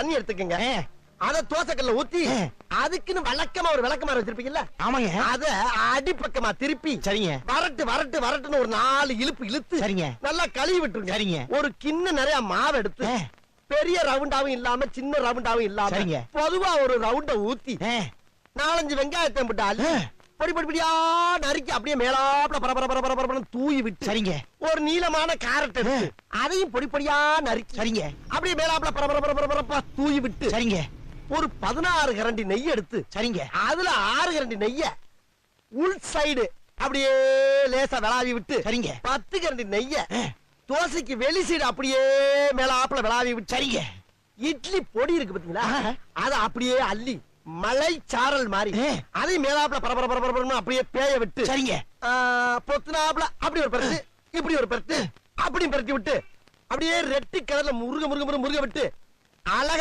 தண்ணி எடுத்துக்கங்க. அத தோசைக்கல்ல ஊத்தி. அதுக்குன்னு வழக்கமா ஒரு விளக்கமாறு வச்சிருப்பீங்கல்ல? ஆமாங்க. அத அடிப்பக்கமா திருப்பி சரிங்க. வரட்டு வரட்டு வரட்டுன்னு ஒரு நாலு இழுப்பு இழுத்து சரிங்க. நல்லா கழுவி விட்டுருங்க. சரிங்க. ஒரு கிண்ண நிறைய மாவு எடுத்து பெரிய ரவுண்டாவும் இல்லாம சின்ன ரவுண்டாவும் இல்லாம சரிங்க. பொதுவா ஒரு ரவுண்ட ஊத்தி நாலஞ்சு வெங்காயத்தை போட்டு அள்ளி ஆ. பொடி பொடி பொடியா நறுக்கி அப்படியே மேலாப்ல பர பர பர பர பரபரன்னு தூவி விட்டு சரிங்க. ஒரு நீளமான கேரட் எடுத்து அதையும் பொடி பொடியா நறுக்கி சரிங்க. அப்படியே மேலாப்ல பர பர பர பர பரப்பா தூவி விட்டு சரிங்க. ஒரு பதினாறு கரண்டி நெய் எடுத்து சரிங்க. அதுல ஆறு கரண்டி நெய்ய உள் சைடு அப்படியே லேசா விளாவி விட்டு சரிங்க. பத்து கரண்டி நெய்ய தோசைக்கு வெளி சைடு அப்படியே மேலாப்ல விளாவி விட்டு சரிங்க. இட்லி பொடி இருக்கு பாத்தீங்களா. அத அப்படியே அள்ளி மலை சாரல் மாதிரி. அதையும் மேலாப்ல பரபர பரபர பரபரன்னு அப்படியே பேய விட்டு சரிங்க பொத்துனாப்ல அப்படி ஒரு பரட்டு இப்படி ஒரு பரட்டு அப்படி பரட்டி விட்டு அப்படியே ரெட்டி கலர்ல முருக முருக முருக முருக விட்டு அழகா